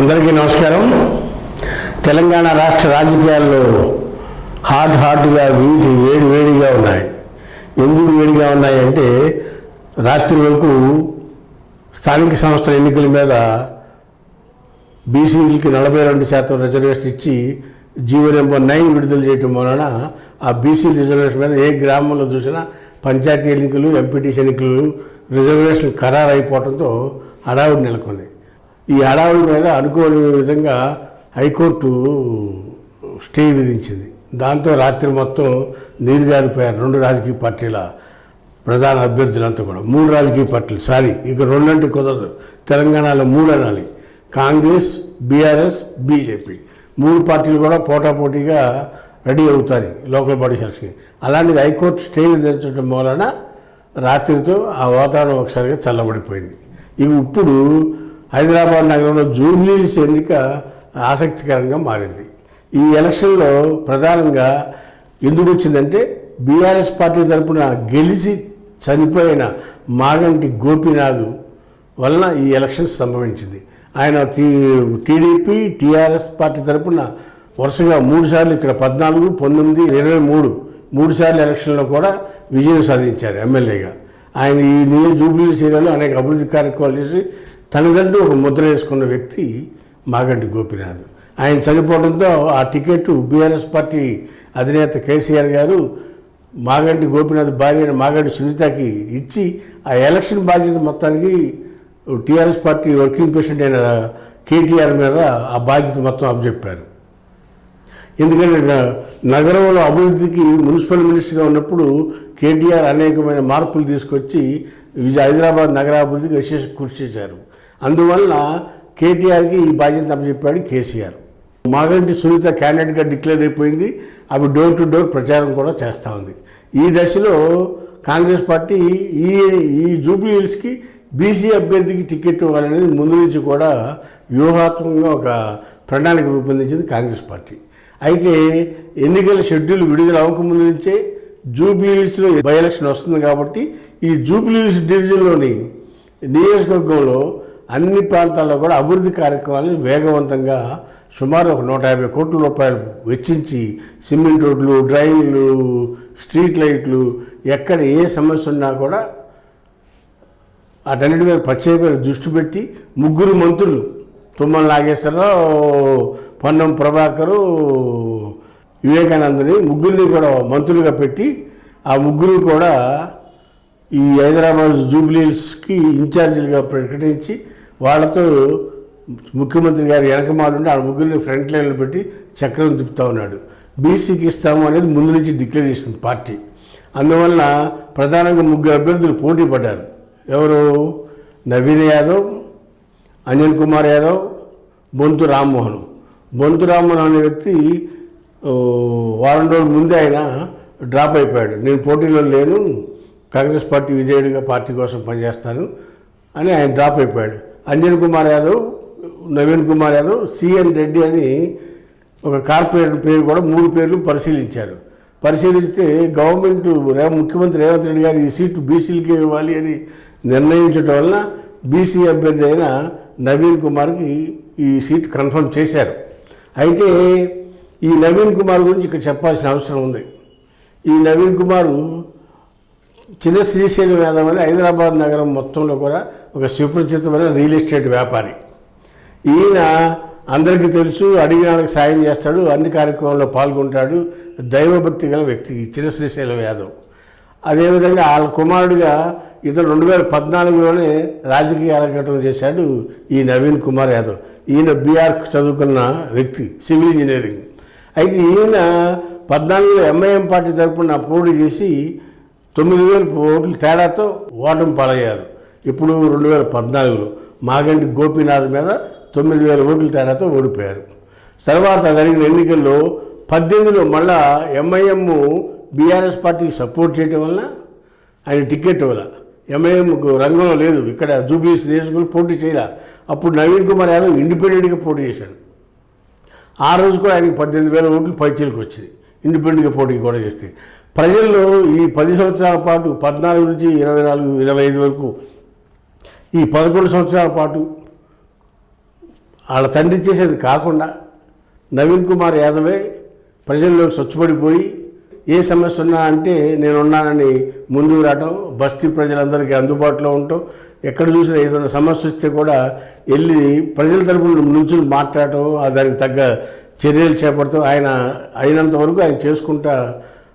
అందరికీ నమస్కారం. తెలంగాణ రాష్ట్ర రాజకీయాల్లో హాట్ హాట్గా వీటి వేడి వేడిగా ఉన్నాయి. ఎందుకు వేడిగా ఉన్నాయంటే రాత్రి వరకు స్థానిక సంస్థల ఎన్నికల మీద బీసీలకి నలభై రెండు శాతం రిజర్వేషన్ ఇచ్చి జీవో నెంబర్ నైన్ విడుదల చేయటం వలన ఆ బీసీ రిజర్వేషన్ మీద ఏ గ్రామంలో చూసినా పంచాయతీ ఎన్నికలు ఎంపీటీసీ ఎన్నికలు రిజర్వేషన్ ఖరారు అయిపోవడంతో హడావుడి నెలకొంది. ఈ హడావుడి మీద అనుకోని విధంగా హైకోర్టు స్టే విధించింది. దాంతో రాత్రి మొత్తం నీరుగారిపోయారు రెండు రాజకీయ పార్టీల ప్రధాన అభ్యర్థులంతా కూడా. మూడు రాజకీయ పార్టీలు. సారీ ఇక రెండంటే కుదరదు. తెలంగాణలో మూడు అనాలి. Congress BRS BJP. మూడు పార్టీలు కూడా పోటాపోటీగా రెడీ అవుతాయి లోకల్ బాడీ సెలక్షన్ అలాంటిది హైకోర్టు స్టే విధించడం వలన రాత్రితో ఆ వాతావరణం ఒకసారిగా చల్లబడిపోయింది. ఇక ఇప్పుడు హైదరాబాద్ నగరంలో జూబ్లీస్ ఎన్నిక ఆసక్తికరంగా మారింది. ఈ ఎలక్షన్లో ప్రధానంగా ఎందుకు వచ్చిందంటే బీఆర్ఎస్ పార్టీ తరపున గెలిచి చనిపోయిన మాగంటి గోపీనాథ్ వలన ఈ ఎలక్షన్ సంభవించింది. ఆయన టీడీపీ టీఆర్ఎస్ పార్టీ తరపున వరుసగా మూడు సార్లు ఇక్కడ పద్నాలుగు పంతొమ్మిది ఇరవై మూడు మూడుసార్లు ఎలక్షన్లో కూడా విజయం సాధించారు ఎమ్మెల్యేగా. ఆయన ఈ నియోజక జూబ్లీ ఏరియాలో అనేక అభివృద్ధి కార్యక్రమాలు చేసి తనదంటూ ఒక ముద్ర వేసుకున్న వ్యక్తి మాగంటి గోపినాథ్. ఆయన చనిపోవడంతో ఆ టికెట్ బీఆర్ఎస్ పార్టీ అధినేత కేసీఆర్ గారు మాగంటి గోపినాథ్ భార్య మాగంటి సునీతకి ఇచ్చి ఆ ఎలక్షన్ బాధ్యత మొత్తానికి టీఆర్ఎస్ పార్టీ వర్కింగ్ ప్రెసిడెంట్ అయిన కేటీఆర్ మీద ఆ బాధ్యత మొత్తం అప్పచెప్పారు ఎందుకంటే నగరంలో అభివృద్ధికి మున్సిపల్ మినిస్టర్గా ఉన్నప్పుడు కేటీఆర్ అనేకమైన మార్పులు తీసుకొచ్చి విజయ హైదరాబాద్ నగరాభివృద్ధికి విశేష కృషి చేశారు. అందువలన కేటీఆర్కి ఈ బాధ్యత అప్పచెప్పాడు కేసీఆర్. మాగంటి సునీత క్యాండిడేట్గా డిక్లేర్ అయిపోయింది. అవి డోర్ టు డోర్ ప్రచారం కూడా చేస్తూ ఉంది. ఈ దశలో కాంగ్రెస్ పార్టీ ఈ ఈ జూబ్లీ హిల్స్కి బీసీ అభ్యర్థికి టికెట్ ఇవ్వాలనేది ముందు నుంచి కూడా వ్యూహాత్మకంగా ఒక ప్రణాళిక రూపొందించింది కాంగ్రెస్ పార్టీ. అయితే ఎన్నికల షెడ్యూల్ విడుదల అవ్వకముందు నుంచే జూబ్లీ హిల్స్లో బై ఎలక్షన్ వస్తుంది కాబట్టి ఈ జూబ్లీ హిల్స్ డివిజన్లోని నియోజకవర్గంలో అన్ని ప్రాంతాల్లో కూడా అభివృద్ధి కార్యక్రమాలను వేగవంతంగా సుమారు ఒక నూట యాభై కోట్ల రూపాయలు వెచ్చించి సిమెంట్ రోడ్లు డ్రైన్లు స్ట్రీట్ లైట్లు ఎక్కడ ఏ సమస్య ఉన్నా కూడా అటన్నిటి మీద ప్రత్యేకమైన దృష్టి పెట్టి ముగ్గురు మంత్రులు తుమ్మల నాగేశ్వరరావు పొన్నం ప్రభాకరు వివేకానందని ముగ్గురిని కూడా మంత్రులుగా పెట్టి ఆ ముగ్గురు కూడా ఈ హైదరాబాద్ జూబ్లీస్కి ఇన్ఛార్జీలుగా ప్రకటించి వాళ్ళతో ముఖ్యమంత్రి గారు వెనకమాలుండి ఆ ముగ్గురిని ఫ్రంట్ లైన్లో పెట్టి చక్రం తిప్పుతా ఉన్నాడు. బీసీకి ఇస్తాము అనేది ముందు నుంచి డిక్లేర్ చేసింది పార్టీ. అందువలన ప్రధానంగా ముగ్గురు అభ్యర్థులు పోటీ పడ్డారు. ఎవరు? నవీన్ యాదవ్ అనిల్ కుమార్ యాదవ్ బొంతు రామ్మోహన్. బొంతు రామ్మోహన్ అనే వ్యక్తి వారం రోజుల ముందే ఆయన డ్రాప్ అయిపోయాడు. నేను పోటీలో లేను కాంగ్రెస్ పార్టీ విజయుడిగా పార్టీ కోసం పనిచేస్తాను అని ఆయన డ్రాప్ అయిపోయాడు. అంజన్ కుమార్ యాదవ్ నవీన్ కుమార్ యాదవ్ సిఎన్ రెడ్డి అని ఒక కార్పొరేట్ పేరు కూడా మూడు పేర్లు పరిశీలించారు. పరిశీలిస్తే గవర్నమెంట్ రే- ముఖ్యమంత్రి రేవంత్ రెడ్డి గారు ఈ సీటు బీసీలకే ఇవ్వాలి అని నిర్ణయించడం వలన బీసీ అభ్యర్థి అయిన నవీన్ కుమార్కి ఈ సీట్ కన్ఫర్మ్ చేశారు. అయితే ఈ నవీన్ కుమార్ గురించి ఇక్కడ చెప్పాల్సిన అవసరం ఉంది. ఈ నవీన్ కుమారు చిన్న శ్రీశైలం యాదవ్ అని హైదరాబాద్ నగరం మొత్తంలో కూడా ఒక సుపరిచితమైన రియల్ ఎస్టేట్ వ్యాపారి. ఈయన అందరికీ తెలుసు అడిగిన వాళ్ళకి సాయం చేస్తాడు అన్ని కార్యక్రమాల్లో పాల్గొంటాడు దైవభక్తి గల వ్యక్తి చిన్న శ్రీశైలం యాదవ్ అదేవిధంగా వాళ్ళ కుమారుడిగా ఇతను రెండు వేల పద్నాలుగులోనే రాజకీయ అరంగేటం చేశాడు ఈ నవీన్ కుమార్ యాదవ్. ఈయన బీఆర్ చదువుకున్న వ్యక్తి సివిల్ ఇంజనీరింగ్. అయితే ఈయన పద్నాలుగులో ఎంఐఎం పార్టీ తరపున పోటీ చేసి తొమ్మిది వేల ఓట్ల తేడాతో ఓటమి పాలయ్యారు. ఇప్పుడు రెండు వేల పద్నాలుగులో మాగంటి గోపీనాథ్ మీద తొమ్మిది వేల ఓట్ల తేడాతో ఓడిపోయారు. తర్వాత జరిగిన ఎన్నికల్లో పద్దెనిమిదిలో మళ్ళా ఎంఐఎం బీఆర్ఎస్ పార్టీకి సపోర్ట్ చేయటం వలన ఆయన టికెట్ వల్ల ఎంఐఎంకు రంగంలో లేదు. ఇక్కడ జూబ్లీస్ నియోజకవర్గం పోటీ చేయాల. అప్పుడు నవీన్ కుమార్ యాదవ్ ఇండిపెండెంట్గా పోటీ చేశాడు. ఆ రోజు కూడా ఆయనకి పద్దెనిమిది వేల ఓట్లు పైచీలకు వచ్చింది ఇండిపెండెంట్గా పోటీ కూడా చేస్తే ప్రజల్లో ఈ పది సంవత్సరాల పాటు పద్నాలుగు నుంచి ఇరవై నాలుగు ఇరవై ఐదు వరకు ఈ పదకొండు సంవత్సరాల పాటు వాళ్ళ తండ్రి చేసేది కాకుండా నవీన్ కుమార్ యాదవే ప్రజల్లోకి స్వచ్ఛపడిపోయి ఏ సమస్య ఉన్నా అంటే నేనున్నానని ముందుకు రావటం బస్తీ ప్రజలందరికీ అందుబాటులో ఉండటం ఎక్కడ చూసినా ఏదైనా సమస్య వస్తే కూడా వెళ్ళి ప్రజల తరపున నుంచి మాట్లాడటం ఆ దానికి తగ్గ చర్యలు చేపడుతూ ఆయన అయినంత వరకు ఆయన చేసుకుంటా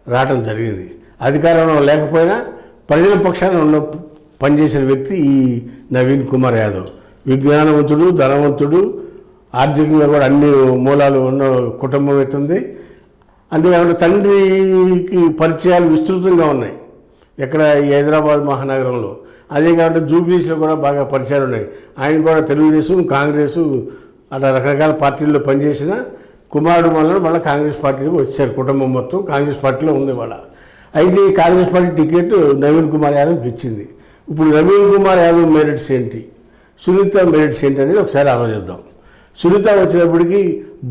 రావటం జరిగింది. అధికారంలో లేకపోయినా ప్రజల పక్షాన ఉన్న పనిచేసిన వ్యక్తి ఈ నవీన్ కుమార్ యాదవ్. విజ్ఞానవంతుడు ధనవంతుడు ఆర్థికంగా కూడా అన్ని మూలాలు ఉన్న కుటుంబం అవుతుంది అంతేకాకుండా తండ్రికి పరిచయాలు విస్తృతంగా ఉన్నాయి. ఎక్కడ ఈ హైదరాబాద్ మహానగరంలో. అదే కాకుండా జూబ్లీస్లో కూడా బాగా పరిచయాలు ఉన్నాయి. ఆయన కూడా తెలుగుదేశం కాంగ్రెస్ అట్లా రకరకాల పార్టీల్లో పనిచేసిన కుమారుడు వలన మళ్ళీ కాంగ్రెస్ పార్టీకి వచ్చారు కుటుంబం మొత్తం కాంగ్రెస్ పార్టీలో ఉంది వాళ్ళ. అయితే ఈ Congress party ticket Naveen Kumar యాదవ్కి ఇచ్చింది. ఇప్పుడు నవీన్ కుమార్ యాదవ్ మెరిట్స్ ఏంటి? సునీత మెరిట్స్ ఏంటి అనేది ఒకసారి ఆలోచిద్దాం సునీత వచ్చినప్పటికీ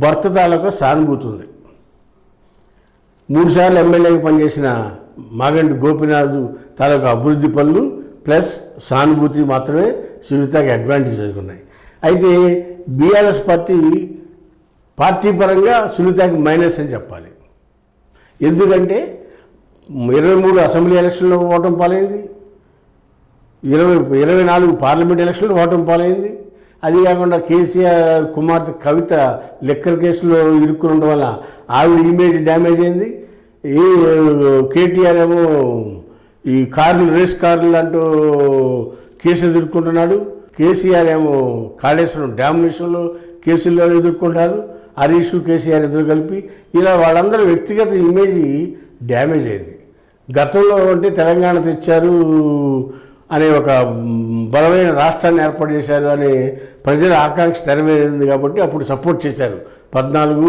భర్త తాలూకా సానుభూతి ఉంది మూడుసార్లు ఎమ్మెల్యేగా పనిచేసిన మాగంటి గోపినాథ్ తాలూకా అభివృద్ధి పనులు ప్లస్ సానుభూతి మాత్రమే సునీతకి అడ్వాంటేజ్ ఉన్నాయి. అయితే బీఆర్ఎస్ పార్టీ పార్టీ పరంగా సునీతకి మైనస్ అని చెప్పాలి. ఎందుకంటే ఇరవై మూడు అసెంబ్లీ ఎలక్షన్లో ఓటం పాలైంది. ఇరవై ఇరవై నాలుగు పార్లమెంట్ ఎలక్షన్లో ఓటం పాలైంది. అది కాకుండా కేసీఆర్ కుమార్తె కవిత లెక్కర్ కేసులో ఇరుక్కుని ఉండడం వల్ల ఆవిడ ఇమేజ్ డ్యామేజ్ అయింది. ఈ కేటీఆర్ ఏమో ఈ కార్లు రేస్ కార్లు అంటూ కేసులు ఎదుర్కొంటున్నాడు. కేసీఆర్ ఏమో కాళేశ్వరం డ్యామ్ విషయంలో కేసుల్లో ఎదుర్కొంటారు. హరీష్ కేసీఆర్ ఎదురు కలిపి ఇలా వాళ్ళందరూ వ్యక్తిగత ఇమేజ్ డ్యామేజ్ అయింది. గతంలో అంటే తెలంగాణ తెచ్చారు అనే ఒక బలమైన రాష్ట్రాన్ని ఏర్పాటు చేశారు అనే ప్రజల ఆకాంక్ష నెరవేరింది కాబట్టి అప్పుడు సపోర్ట్ చేశారు పద్నాలుగు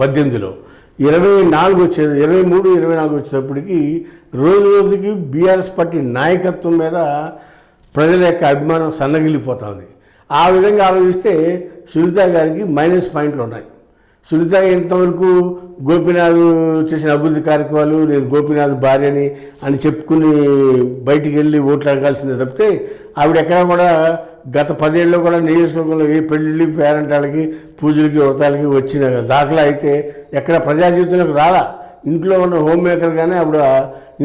పద్దెనిమిదిలో. ఇరవై నాలుగు వచ్చేది ఇరవై మూడు ఇరవై నాలుగు వచ్చేటప్పటికి రోజు రోజుకి బీఆర్ఎస్ పార్టీ నాయకత్వం మీద ప్రజల యొక్క అభిమానం సన్నగిలిపోతుంది ఆ విధంగా ఆలోచిస్తే సునీత గారికి మైనస్ పాయింట్లు ఉన్నాయి. సునీత ఇంతవరకు గోపీనాథ్ చేసిన అభివృద్ధి కార్యక్రమాలు నేను గోపీనాథ్ భార్యని అని చెప్పుకుని బయటికి వెళ్ళి ఓట్లు అడగాల్సిందే తప్పితే ఆవిడ ఎక్కడ కూడా గత పదేళ్ళలో కూడా నియోజకవర్గంలో ఏ పెళ్ళిళ్ళు పేరెంటాలకి పూజలకి వ్రతాలకి వచ్చిన దాఖలా అయితే ఎక్కడ ప్రజా జీవితంలోకి రాలా. ఇంట్లో ఉన్న హోమ్ మేకర్గానే ఆవిడ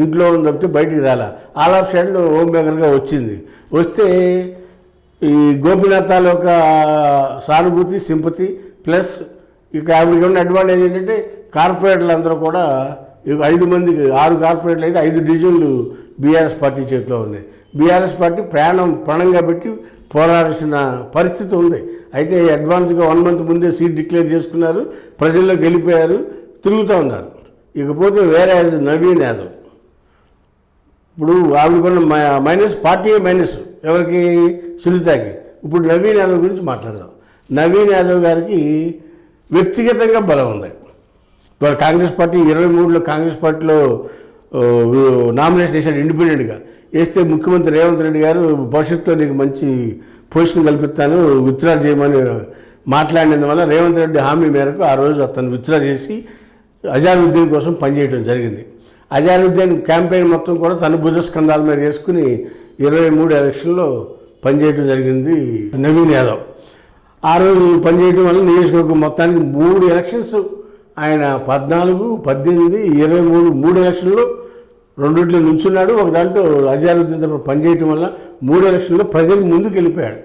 ఇంట్లో ఉన్న తప్పితే బయటికి రాలా. ఆల్ ఆఫ్ సైడ్లో హోమ్ మేకర్గా వచ్చింది. వస్తే ఈ గోపినాథ్ తాలూకా సానుభూతి సింపతి ప్లస్ ఇక ఆవిడకి ఉన్న అడ్వాంటేజ్ ఏంటంటే కార్పొరేటర్లు అందరూ కూడా ఇక ఐదు మందికి ఆరు కార్పొరేట్లు అయితే ఐదు డివిజన్లు బీఆర్ఎస్ పార్టీ చేతిలో ఉన్నాయి. బీఆర్ఎస్ పార్టీ ప్రాణం ప్రాణంగా పెట్టి పోరాడాల్సిన పరిస్థితి ఉంది. అయితే అడ్వాన్స్గా వన్ మంత్ ముందే సీట్ డిక్లేర్ చేసుకున్నారు ప్రజల్లోకి వెళ్ళిపోయారు తిరుగుతూ ఉన్నారు. ఇకపోతే వేరే నవీన్ యాదవ్. ఇప్పుడు ఆవిడకున్న మైనస్ పార్టీ మైనస్. ఎవరికి? సునీతకి. ఇప్పుడు నవీన్ యాదవ్ గురించి మాట్లాడదాం. నవీన్ యాదవ్ గారికి వ్యక్తిగతంగా బలం ఉంది. ఇవాళ కాంగ్రెస్ పార్టీ ఇరవై మూడులో కాంగ్రెస్ పార్టీలో నామినేషన్ వేశాడు ఇండిపెండెంట్గా. వేస్తే ముఖ్యమంత్రి రేవంత్ రెడ్డి గారు భవిష్యత్తులో నీకు మంచి పొజిషన్ కల్పిస్తాను విత్డ్రా చేయమని మాట్లాడినందువల్ల రేవంత్ రెడ్డి హామీ మేరకు ఆ రోజు అతను విత్డ్రా చేసి అజారుద్దీన్ కోసం పనిచేయడం జరిగింది. అజారుద్దీన్ క్యాంపెయిన్ మొత్తం కూడా తన భుజస్కంధాల మీద వేసుకుని ఇరవై మూడు ఎలక్షన్లో పనిచేయడం జరిగింది నవీన్ యాదవ్. ఆ రోజు పనిచేయడం వల్ల నియోజకవర్గం మొత్తానికి మూడు ఎలక్షన్స్ ఆయన పద్నాలుగు పద్దెనిమిది ఇరవై మూడు మూడు ఎలక్షన్లో రెండిట్లో నుంచున్నాడు ఒక దాంట్లో అజారుద్దీన్ తరఫున పనిచేయటం వల్ల మూడు ఎలక్షన్లో ప్రజలు ముందుకు వెళ్ళిపోయాడు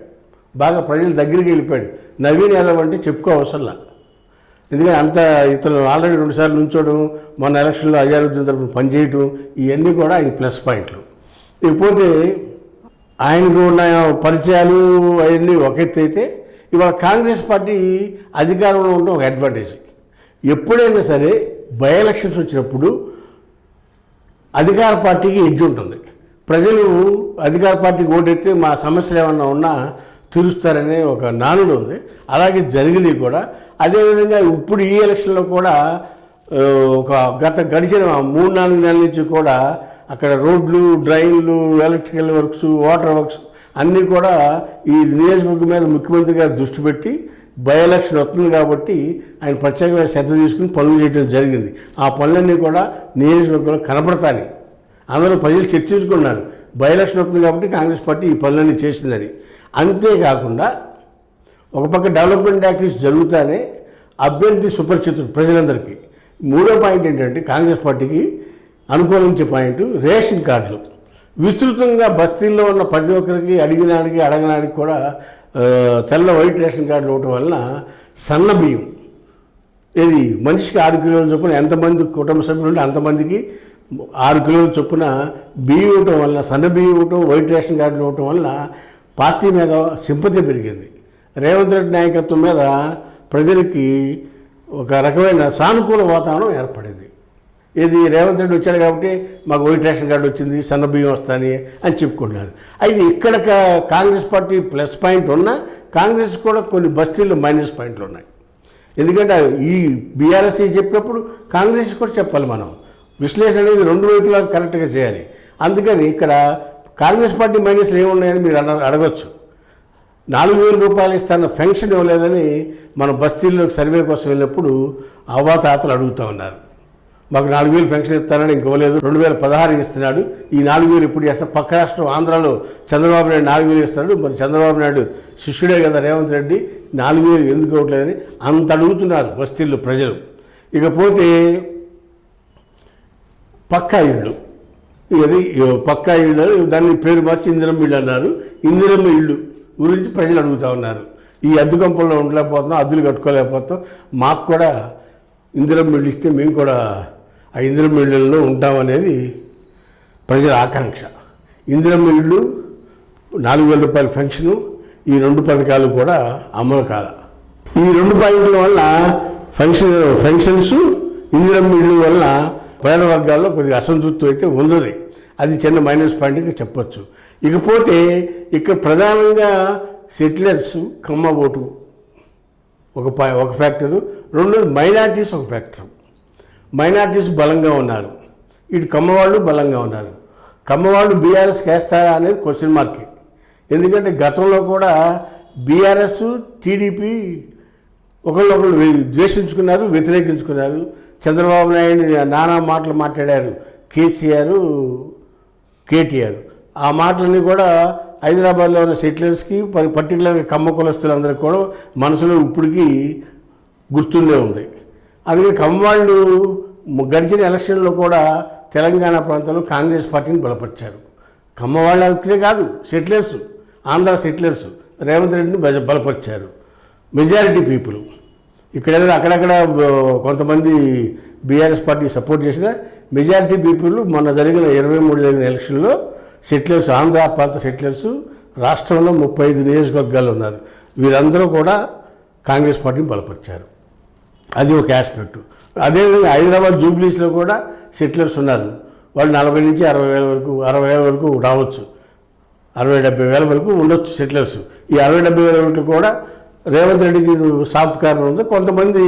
బాగా ప్రజల దగ్గరికి వెళ్ళిపోయాడు. నవీన్ యాదవ్ అంటే చెప్పుకో అవసరంలా. ఎందుకంటే అంత ఇతను ఆల్రెడీ రెండుసార్లు నుంచోవడం మొన్న ఎలక్షన్లో అజారుద్దీన్ తరఫున పనిచేయటం ఇవన్నీ కూడా ఆయన ప్లస్ పాయింట్లు. ఇకపోతే ఆయనకు ఉన్న పరిచయాలు అవన్నీ ఒక ఎత్తు అయితే ఇవాళ కాంగ్రెస్ పార్టీ అధికారంలో ఉండడం ఒక అడ్వాంటేజ్ ఎప్పుడైనా సరే బై ఎలక్షన్స్ వచ్చినప్పుడు అధికార పార్టీకి ఎడ్జ్ ఉంటుంది. ప్రజలు అధికార పార్టీకి ఓటెత్తే మా సమస్యలు ఏమన్నా ఉన్నా తీరుస్తారనే ఒక నానుడు ఉంది. అలాగే జరిగినవి కూడా. అదేవిధంగా ఇప్పుడు ఈ ఎలక్షన్లో కూడా ఒక గత గడిచిన మూడు నాలుగు నెలల నుంచి కూడా అక్కడ రోడ్లు డ్రైన్లు ఎలక్ట్రికల్ వర్క్స్ వాటర్ వర్క్స్ అన్నీ కూడా ఈ నియోజకవర్గం మీద ముఖ్యమంత్రి గారు దృష్టి పెట్టి బై ఎలక్షన్ వస్తుంది కాబట్టి ఆయన ప్రత్యేకమైన శ్రద్ధ తీసుకుని పనులు చేయడం జరిగింది. ఆ పనులన్నీ కూడా నియోజకవర్గంలో కనపడతాయి. అందరూ ప్రజలు చర్చించుకున్నారు. బై ఎలక్షన్ వస్తుంది కాబట్టి కాంగ్రెస్ పార్టీ ఈ పనులన్నీ చేసిందని. అంతేకాకుండా ఒక పక్క డెవలప్మెంట్ యాక్టివిటీస్ జరుగుతానే అభ్యర్థి సుపరిచితుడు ప్రజలందరికీ. మూడో పాయింట్ ఏంటంటే కాంగ్రెస్ పార్టీకి అనుకూలించే పాయింట్ రేషన్ కార్డులు. విస్తృతంగా బస్తీల్లో ఉన్న ప్రతి ఒక్కరికి అడిగినాడికి అడగనాడికి కూడా తెల్ల వైట్ రేషన్ కార్డులు ఇవ్వటం వలన సన్న బియ్యం. ఇది మనిషికి ఆరు కిలోల చొప్పున ఎంతమంది కుటుంబ సభ్యులు ఉంటే అంతమందికి ఆరు కిలోల చొప్పున బియ్యం ఇవ్వటం వలన సన్న బియ్యం ఇవ్వటం వైట్ రేషన్ కార్డులు ఇవ్వటం వలన పార్టీ మీద సింపతి పెరిగింది. రేవంత్ రెడ్డి నాయకత్వం మీద ప్రజలకి ఒక రకమైన సానుకూల వాతావరణం ఏర్పడింది. ఇది రేవంత్ రెడ్డి వచ్చాడు కాబట్టి మాకు వైట్ రేషన్ కార్డు వచ్చింది సన్నబియ్యం వస్తాని అని చెప్పుకుంటున్నారు. అయితే ఇక్కడ కాంగ్రెస్ పార్టీ ప్లస్ పాయింట్ ఉన్నా కాంగ్రెస్ కూడా కొన్ని బస్తీల్లో మైనస్ పాయింట్లు ఉన్నాయి. ఎందుకంటే ఈ బీఆర్ఎస్ చెప్పినప్పుడు కాంగ్రెస్ కూడా చెప్పాలి మనం. విశ్లేషణ అనేది రెండు వైపులా కరెక్ట్గా చేయాలి. అందుకని ఇక్కడ కాంగ్రెస్ పార్టీ మైనస్లు ఏమున్నాయని మీరు అన అడగచ్చు. నాలుగు వేల రూపాయలు ఇస్తాన పెన్షన్ ఇవ్వలేదని మన బస్తీల్లో సర్వే కోసం వెళ్ళినప్పుడు అవ్వాతాతలు అడుగుతూ ఉన్నారు. మాకు నాలుగు వేలు పెన్షన్ ఇస్తానని ఇంకోలేదు రెండు వేల పదహారు ఇస్తున్నాడు. ఈ నాలుగు వేలు ఇప్పుడు చేస్తా. పక్క రాష్ట్రం ఆంధ్రాలో చంద్రబాబు నాయుడు నాలుగు వేలు ఇస్తున్నాడు. మరి చంద్రబాబు నాయుడు శిష్యుడే కదా రేవంత్ రెడ్డి. నాలుగు వేలు ఎందుకు అవ్వట్లేదని అంత అడుగుతున్నారు బస్తీల్లో ప్రజలు. ఇకపోతే పక్కా ఇళ్ళు. ఇది పక్కా ఇళ్ళు. దాన్ని పేరు మార్చి ఇందిరమ్మ ఇళ్ళు అన్నారు. ఇందిరమ్మ ఇళ్ళు గురించి ప్రజలు అడుగుతూ ఉన్నారు. ఈ అద్దె కంపల్లో ఉండలేకపోతున్నాం అద్దులు కట్టుకోలేకపోతాం మాకు కూడా ఇందిరమ్మ ఇళ్ళు ఇస్తే మేము కూడా ఆ ఇంద్రమిళ్ళల్లో ఉంటామనేది ప్రజల ఆకాంక్ష. ఇంద్రమిళ్ళు నాలుగు వేల రూపాయల పెన్షను ఈ రెండు పథకాలు కూడా అమలు కాల. ఈ రెండు పాయింట్ల వల్ల ఫంక్షన్ ఫంక్షన్స్ ఇంద్రమిళ్ళు వల్ల పేద వర్గాల్లో కొద్దిగా అసంతృప్తి అయితే ఉన్నది. అది చిన్న మైనస్ పాయింట్గా చెప్పొచ్చు. ఇకపోతే ఇక్కడ ప్రధానంగా సెటిలర్స్ కమ్మ ఓటు ఒక ఒక ఫ్యాక్టరు. రెండోది మైనార్టీస్ ఒక ఫ్యాక్టరు. మైనార్టీస్ బలంగా ఉన్నారు. ఇటు కమ్మవాళ్ళు బలంగా ఉన్నారు. కమ్మవాళ్ళు బీఆర్ఎస్ వేస్తారా అనేది క్వశ్చన్ మార్కే ఎందుకంటే గతంలో కూడా బీఆర్ఎస్ టీడీపీ ఒకళ్ళొకళ్ళు ద్వేషించుకున్నారు వ్యతిరేకించుకున్నారు. చంద్రబాబు నాయుడు నానా మాటలు మాట్లాడారు. కేసీఆర్ కేటీఆర్. ఆ మాటలన్నీ కూడా హైదరాబాద్లో ఉన్న సెటిలర్స్కి పర్టికులర్గా కమ్మ కులస్తులందరికీ కూడా మనసులో ఇప్పటికీ గుర్తుండే ఉంది. అందుకే కమ్మవాళ్ళు గడిచిన ఎలక్షన్లో కూడా తెలంగాణ ప్రాంతంలో కాంగ్రెస్ పార్టీని బలపరిచారు. కమ్మవాళ్ళు ఒకటే కాదు సెటిలర్స్ ఆంధ్ర సెటిలర్స్ రేవంత్ రెడ్డిని బల- బలపరిచారు. Majority people. ఇక్కడ అక్కడక్కడ కొంతమంది బీఆర్ఎస్ పార్టీ సపోర్ట్ చేసిన మెజారిటీ పీపుల్ మొన్న జరిగిన ఇరవై మూడు జరిగిన ఎలక్షన్లో సెటిలర్స్ ఆంధ్ర ప్రాంత సెటిలర్స్ రాష్ట్రంలో ముప్పై ఐదు నియోజకవర్గాలు ఉన్నారు. వీరందరూ కూడా కాంగ్రెస్ పార్టీని బలపరిచారు. అది ఒక ఆస్పెక్ట్ అదేవిధంగా హైదరాబాద్ జూబ్లీస్లో కూడా సెటిలర్స్ ఉన్నారు. వాళ్ళు నలభై నుంచి అరవై వేల వరకు అరవై వేల వరకు రావచ్చు. అరవై డెబ్బై వేల వరకు ఉండొచ్చు సెటిలర్స్. ఈ అరవై డెబ్బై వేల వరకు కూడా రేవంత్ రెడ్డికి సాఫ్ట్ కారణం ఉంది. కొంతమంది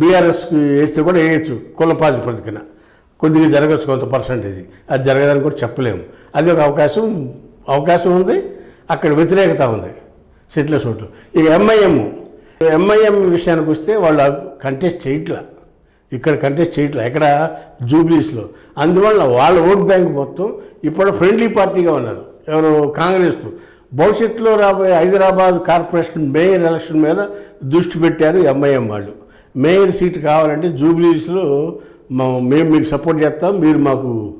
బీఆర్ఎస్కి వేస్తే కూడా వేయచ్చు. కులపాతి ప్రతికిన. కొద్దిగా జరగచ్చు కొంత పర్సంటేజ్ అది జరగదని కూడా చెప్పలేము. అది ఒక అవకాశం అవకాశం ఉంది. అక్కడ వ్యతిరేకత ఉంది. సెటిలర్స్ ఓట్లు ఇక ఎంఐఎం ఎంఐఎం విషయానికి వస్తే వాళ్ళు కంటెస్ట్ చేయట్లా. ఇక్కడ కంటెస్ట్ చేయట్లా. ఎక్కడ? జూబ్లీస్లో. అందువల్ల వాళ్ళ ఓట్ బ్యాంక్ మొత్తం ఇప్పుడు ఫ్రెండ్లీ పార్టీగా ఉన్నారు. ఎవరు? కాంగ్రెస్తో. భవిష్యత్తులో రాబోయే హైదరాబాద్ కార్పొరేషన్ మేయర్ ఎలక్షన్ మీద దృష్టి పెట్టారు ఎంఐఎం వాళ్ళు. మేయర్ సీట్ కావాలంటే జూబ్లీస్లో మేము మీకు సపోర్ట్ చేస్తాం. మీరు మాకు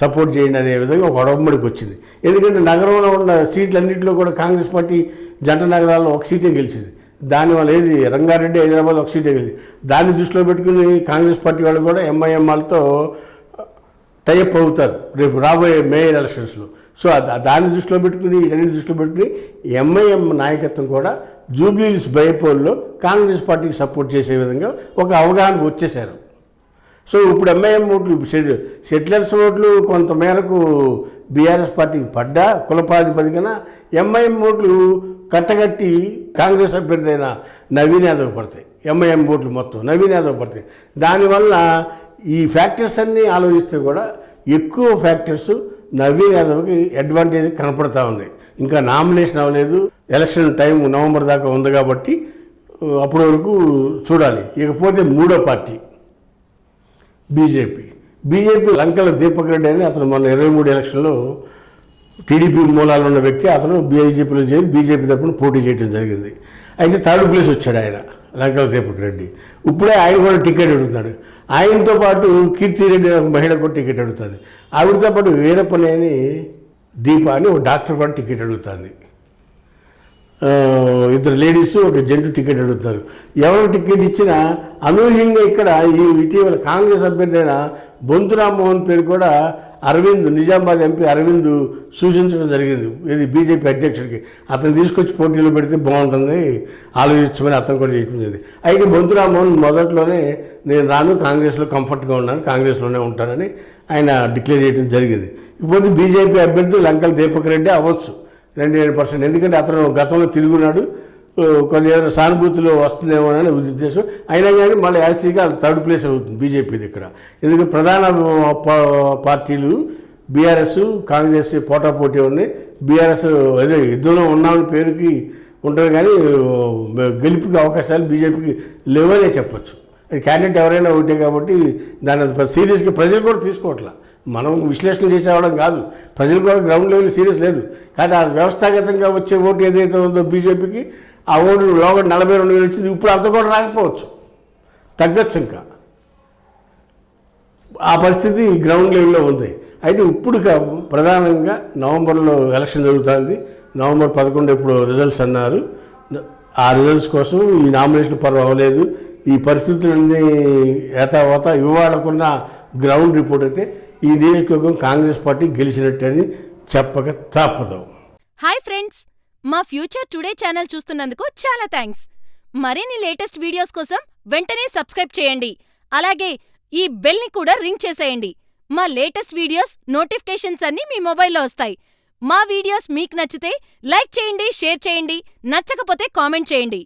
సపోర్ట్ చేయండి అనే విధంగా ఒక ఒడమ్మడికి వచ్చింది. ఎందుకంటే నగరంలో ఉన్న సీట్లన్నింటిలో కూడా కాంగ్రెస్ పార్టీ జంట నగరాల్లో ఒక సీటే గెలిచింది. దానివల్ల ఏది? రంగారెడ్డి హైదరాబాద్ ఒక సీట్ గెలిచింది. దాన్ని దృష్టిలో పెట్టుకుని కాంగ్రెస్ పార్టీ వాళ్ళు కూడా ఎంఐఎం వాళ్ళతో టైఅప్ అవుతారు రేపు రాబోయే మేయర్ ఎలక్షన్స్లో సో దాన్ని దృష్టిలో పెట్టుకుని రెండు దృష్టిలో పెట్టుకుని ఎంఐఎం నాయకత్వం కూడా జూబ్లీస్ బైపోల్లో కాంగ్రెస్ పార్టీకి సపోర్ట్ చేసే విధంగా ఒక అవగాహనకు వచ్చేశారు. సో ఇప్పుడు ఎంఐఎం ఓట్లు సెటిలర్స్ ఓట్లు కొంత మేరకు బీఆర్ఎస్ పార్టీకి పడ్డా కులపాధిపతికన ఎంఐఎం ఓట్లు కట్టగట్టి కాంగ్రెస్ అభ్యర్థైన నవీన్ యాదవ్ పడతాయి. ఎంఐఎం ఓట్లు మొత్తం నవీన్ యాదవ్ పడతాయి. దానివల్ల ఈ ఫ్యాక్టర్స్ అన్నీ ఆలోచిస్తే కూడా ఎక్కువ ఫ్యాక్టర్స్ నవీన్ యాదవ్కి అడ్వాంటేజ్ కనపడతా ఉంది. ఇంకా నామినేషన్ అవ్వలేదు. ఎలక్షన్ టైం నవంబర్ దాకా ఉంది కాబట్టి అప్పటి వరకు చూడాలి. ఇకపోతే మూడో party BJP. BJP Lankala Deepak Reddy అని అతను మొన్న ఇరవై మూడు ఎలక్షన్లో టీడీపీ మూలాలు ఉన్న వ్యక్తి అతను బీజేపీలో చేరి బీజేపీ తరఫున పోటీ చేయడం జరిగింది. అయితే థర్డ్ ప్లేస్ వచ్చాడు ఆయన లంకల దీపక్ రెడ్డి. ఇప్పుడే ఆయన కూడా టికెట్ అడుగుతున్నాడు. ఆయనతో పాటు కీర్తిరెడ్డి ఒక మహిళ కూడా టికెట్ అడుగుతుంది. ఆవిడతో పాటు వీరప్పనేని దీప అని ఒక డాక్టర్ కూడా టికెట్ అడుగుతుంది. ఇద్దరు లేడీస్ ఒక జంటు టికెట్ అడుగుతారు ఎవరు టికెట్ ఇచ్చినా అనూహ్యంగా ఇక్కడ ఈ ఇటీవల కాంగ్రెస్ అభ్యర్థి అయిన బొంతు రామ్మోహన్ పేరు కూడా అరవింద్ నిజామాబాద్ ఎంపీ అరవింద్ సూచించడం జరిగింది. ఇది బీజేపీ అధ్యక్షుడికి. అతను తీసుకొచ్చి పోటీలో పెడితే బాగుంటుంది ఆలోచించమని అతను కూడా చెప్పింది అయితే బొంతు రామ్మోహన్ మొదట్లోనే నేను రాను కాంగ్రెస్లో కంఫర్ట్గా ఉన్నాను కాంగ్రెస్లోనే ఉంటానని ఆయన డిక్లేర్ చేయడం జరిగింది. ఇప్పుడు బీజేపీ అభ్యర్థి లంకల దీపక్ రెడ్డి అవ్వచ్చు. రెండు ఏడు పర్సెంట్. ఎందుకంటే అతను గతంలో తిరుగున్నాడు. కొన్ని ఏమైనా సానుభూతిలో వస్తుందేమో అని ఉద్దేశం. అయినా కానీ మళ్ళీ యాక్చువల్గా థర్డ్ ప్లేస్ అవుతుంది బీజేపీది ఇక్కడ. ఎందుకంటే ప్రధాన పార్టీలు బీఆర్ఎస్ కాంగ్రెస్ పోటాపోటీ ఉన్నాయి. బీఆర్ఎస్ అదే యుద్ధంలో ఉన్నామని పేరుకి ఉంటుంది కానీ గెలుపుకి అవకాశాలు బీజేపీకి లేవనే చెప్పచ్చు. అది క్యాండిడేట్ ఎవరైనా ఒకటే కాబట్టి దాన్ని సీరియస్గా ప్రజలు కూడా తీసుకోవట్లా. మనం విశ్లేషణ చేసేవడం కాదు. ప్రజలు కూడా గ్రౌండ్ లెవెల్ సీరియస్ లేదు. కానీ ఆ వ్యవస్థాగతంగా వచ్చే ఓటు ఏదైతే ఉందో బీజేపీకి ఆ ఓటు లోపల నలభై రెండు వేలు వచ్చింది ఇప్పుడు అంత కూడా రాకపోవచ్చు. తగ్గచ్చు ఇంకా. ఆ పరిస్థితి గ్రౌండ్ లెవెల్లో ఉంది. అయితే ఇప్పుడు కా- ప్రధానంగా నవంబర్లో ఎలక్షన్ జరుగుతుంది. నవంబర్ పదకొండు ఇప్పుడు రిజల్ట్స్ అన్నారు. ఆ రిజల్ట్స్ కోసం ఈ నామినేషన్ పర్వం అవ్వలేదు. ఈ పరిస్థితులన్నీ ఏతావత ఇవాళకున్న గ్రౌండ్ రిపోర్ట్ అయితే ఈ నియోజకవర్గం కాంగ్రెస్ పార్టీ గెలిచినట్టని చెప్పక తప్పదు. హాయ్ ఫ్రెండ్స్ మా ఫ్యూచర్ టుడే ఛానల్ చూస్తున్నందుకు చాలా థ్యాంక్స్. మరిన్ని లేటెస్ట్ వీడియోస్ కోసం వెంటనే సబ్స్క్రైబ్ చేయండి. అలాగే ఈ బెల్ని కూడా రింగ్ చేసేయండి. మా లేటెస్ట్ వీడియోస్ నోటిఫికేషన్స్ అన్నీ మీ మొబైల్లో వస్తాయి. మా వీడియోస్ మీకు నచ్చితే లైక్ చేయండి షేర్ చేయండి నచ్చకపోతే కామెంట్ చేయండి.